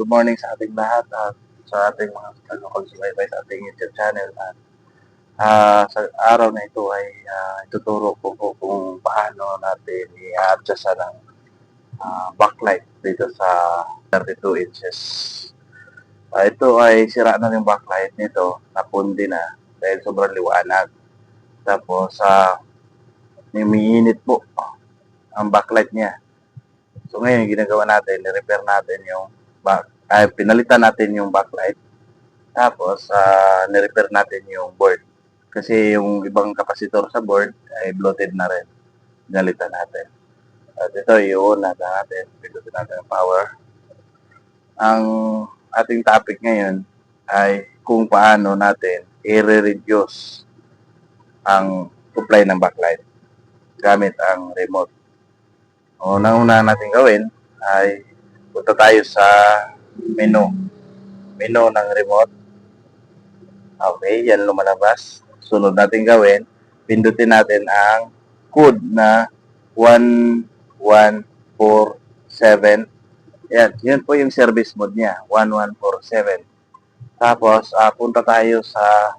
good morning sa ating lahat at sa ating mga taga-consumer sa ating YouTube channel. At ah, sa araw na ito ay ah, ituturo ko po kung paano natin i-adjust ng ah, backlight dito sa 32 inches. Ah, ito ay sira na yung backlight nito, napundi na dahil sobrang liwanag. Tapos sa umiinit po ang backlight niya. So ngayon, ginagawa natin, ni-repair natin yung back, ay, pinalitan natin yung backlight. Tapos, uh, ni-repair natin yung board. Kasi yung ibang kapasitor sa board ay bloated na rin. Pinalitan natin. At ito, i-on na natin. Pindutin natin ang power. Ang ating topic ngayon ay kung paano natin i-reduce ang supply ng backlight gamit ang remote. Unang-una natin gawin ay punta tayo sa menu. Menu ng remote. Okay, yan lumalabas. Sunod natin gawin, pindutin natin ang code na 1147. Yan, yun po yung service mode niya, 1147. Tapos, ah, punta tayo sa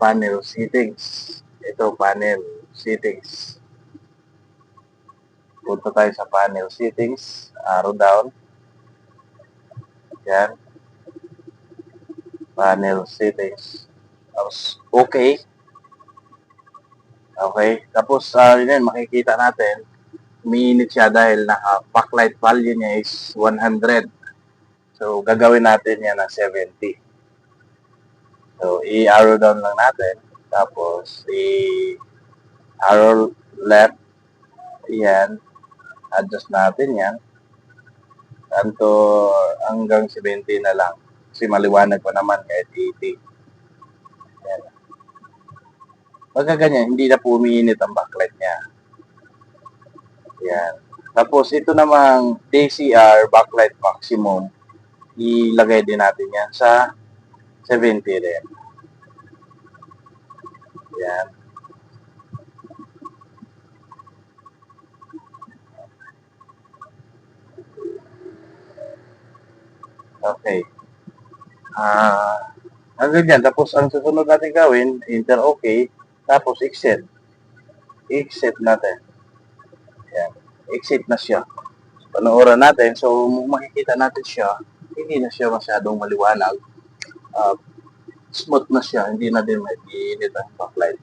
panel settings. Ito, panel settings punta tayo sa panel settings, arrow down. Yan. Panel settings. Tapos, okay. Okay. Tapos, uh, yun, makikita natin, umiinit siya dahil naka backlight value niya is 100. So, gagawin natin yan na 70. So, i-arrow down lang natin. Tapos, i-arrow left. Yan adjust natin yan. Tanto hanggang 70 na lang. Kasi maliwanag pa naman kahit 80. Yan. Pagka ganyan, hindi na po umiinit ang backlight niya. Yan. Tapos ito namang DCR backlight maximum, ilagay din natin yan sa 70 rin. Yan. Okay. Ah, hanggang dyan. Tapos, ang susunod natin gawin, enter okay. Tapos, exit. Exit natin. Yan. Exit na siya. Panoorin natin. So, makikita natin siya. Hindi na siya masyadong maliwanag. Uh, smooth na siya. Hindi na din may init ang backlight.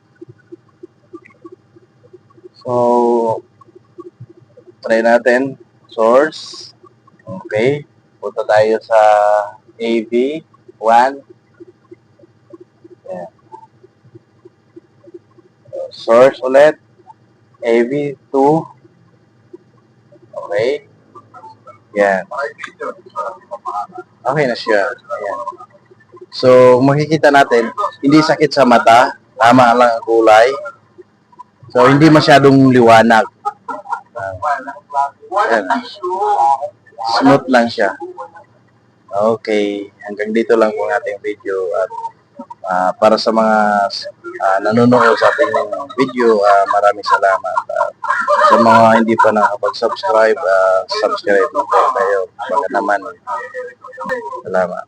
So, try natin. Source. Okay. Punta tayo sa AV1. Yan. Source ulit. AV2. Okay. Yan. Okay na siya. Ayan. So, makikita natin, hindi sakit sa mata. Tama lang ang kulay. So, hindi masyadong liwanag. Ayan. Smooth lang siya. Okay, hanggang dito lang po ang ating video at uh, para sa mga uh, nanonood sa ating video, uh, maraming salamat. Uh, sa mga hindi pa nakapag-subscribe, uh, subscribe na po kayo. Baka naman. Salamat.